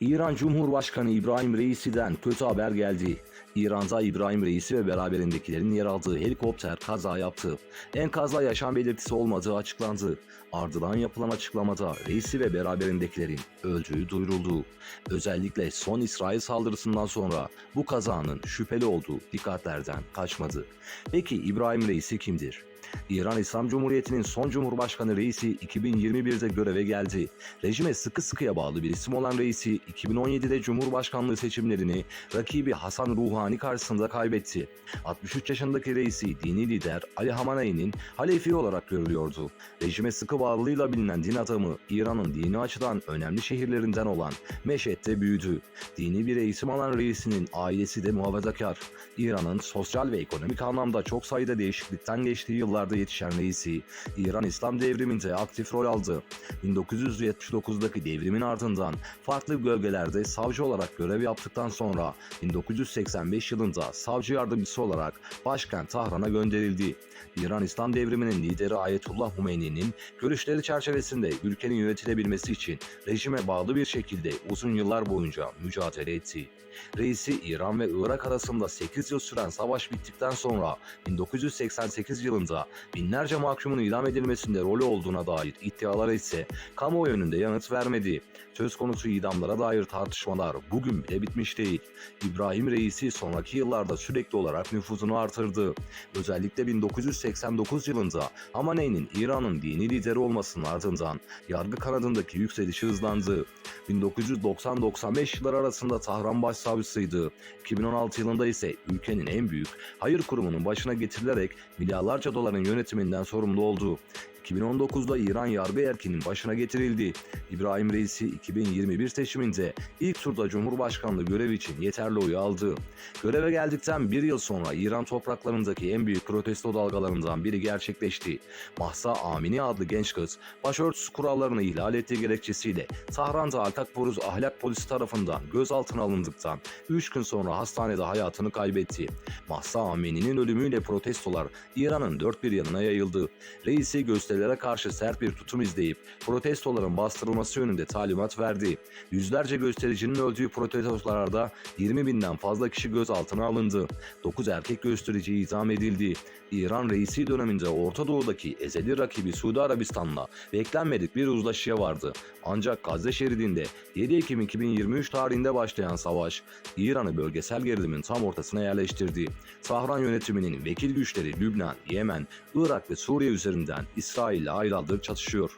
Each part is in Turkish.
İran Cumhurbaşkanı İbrahim Reisi'den kötü haber geldi. İran'da İbrahim Reisi ve beraberindekilerin yer aldığı helikopter kaza yaptı. Enkazda yaşam belirtisi olmadığı açıklandı. Ardından yapılan açıklamada Reisi ve beraberindekilerin öldüğü duyuruldu. Özellikle son İsrail saldırısından sonra bu kazanın şüpheli olduğu dikkatlerden kaçmadı. Peki İbrahim Reisi kimdir? İran İslam Cumhuriyeti'nin son Cumhurbaşkanı reisi 2021'de göreve geldi. Rejime sıkı sıkıya bağlı bir isim olan reisi 2017'de Cumhurbaşkanlığı seçimlerini rakibi Hasan Ruhani karşısında kaybetti. 63 yaşındaki reisi dini lider Ali Hamaney'nin halefi olarak görülüyordu. Rejime sıkı bağlılığıyla bilinen din adamı İran'ın dini açıdan önemli şehirlerinden olan Meşet'te büyüdü. Dini bir eğitim alan reisinin ailesi de muhafazakar. İran'ın sosyal ve ekonomik anlamda çok sayıda değişiklikten geçtiği yıllarda yetişen reisi, İran İslam devriminde aktif rol aldı. 1979'daki devrimin ardından farklı bölgelerde savcı olarak görev yaptıktan sonra 1985 yılında savcı yardımcısı olarak başkent Tahran'a gönderildi. İran İslam devriminin lideri Ayetullah Humeyni'nin görüşleri çerçevesinde ülkenin yönetilebilmesi için rejime bağlı bir şekilde uzun yıllar boyunca mücadele etti. Reisi İran ve Irak arasında 8 yıl süren savaş bittikten sonra 1988 yılında binlerce mahkumun idam edilmesinde rolü olduğuna dair iddialara ise kamuoyu önünde yanıt vermedi. Söz konusu idamlara dair tartışmalar bugün bile bitmiş değil. İbrahim Reisi sonraki yıllarda sürekli olarak nüfuzunu artırdı. Özellikle 1989 yılında Hamaney'nin İran'ın dini lideri olmasının ardından yargı kanadındaki yükselişi hızlandı. 1990-95 yıllar arasında Tahran Başsavcısıydı. 2016 yılında ise ülkenin en büyük hayır kurumunun başına getirilerek milyarlarca doların yönetiminden sorumlu oldu. 2019'da İran yargı erkinin başına getirildi. İbrahim Reisi 2021 seçiminde ilk turda Cumhurbaşkanlığı görevi için yeterli oyu aldı. Göreve geldikten bir yıl sonra İran topraklarındaki en büyük protesto dalgalarından biri gerçekleşti. Mahsa Amini adlı genç kız başörtüsü kurallarını ihlal ettiği gerekçesiyle Tahran'da Altakboruz Ahlak Polisi tarafından gözaltına alındıktan 3 gün sonra hastanede hayatını kaybetti. Mahsa Amini'nin ölümüyle protestolar İran'ın dört bir yanına yayıldı. Reisi gösterilere karşı sert bir tutum izleyip protestoların bastırılması yönünde talimat verdi. Yüzlerce göstericinin öldüğü protestolarda 20 binden fazla kişi gözaltına alındı. 9 erkek gösterici idam edildi. İran reisi döneminde Orta Doğu'daki ezeli rakibi Suudi Arabistan'la beklenmedik bir uzlaşıya vardı. Ancak Gazze şeridinde 7 Ekim 2023 tarihinde başlayan savaş İran'ı bölgesel gerilimin tam ortasına yerleştirdi. Tahran yönetiminin vekil güçleri Lübnan, Yemen, Irak ve Suriye üzerinden İsrail ile aylardır çatışıyor.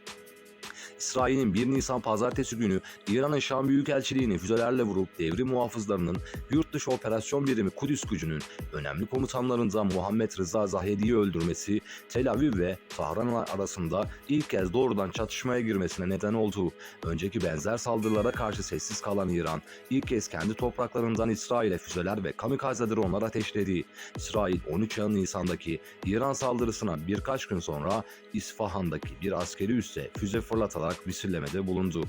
İsrail'in 1 Nisan pazartesi günü İran'ın Şam Büyükelçiliğini füzelerle vurup devrim muhafızlarının yurt dışı operasyon birimi Kudüs gücünün önemli komutanlarından Muhammed Rıza Zahedi'yi öldürmesi Tel Aviv ve Tahran arasında ilk kez doğrudan çatışmaya girmesine neden oldu. Önceki benzer saldırılara karşı sessiz kalan İran ilk kez kendi topraklarından İsrail'e füzeler ve kamikaze dronlar ateşledi. İsrail 13 Nisan'daki İran saldırısına birkaç gün sonra İsfahan'daki bir askeri üsse füze fırlatarak misillemede bulundu.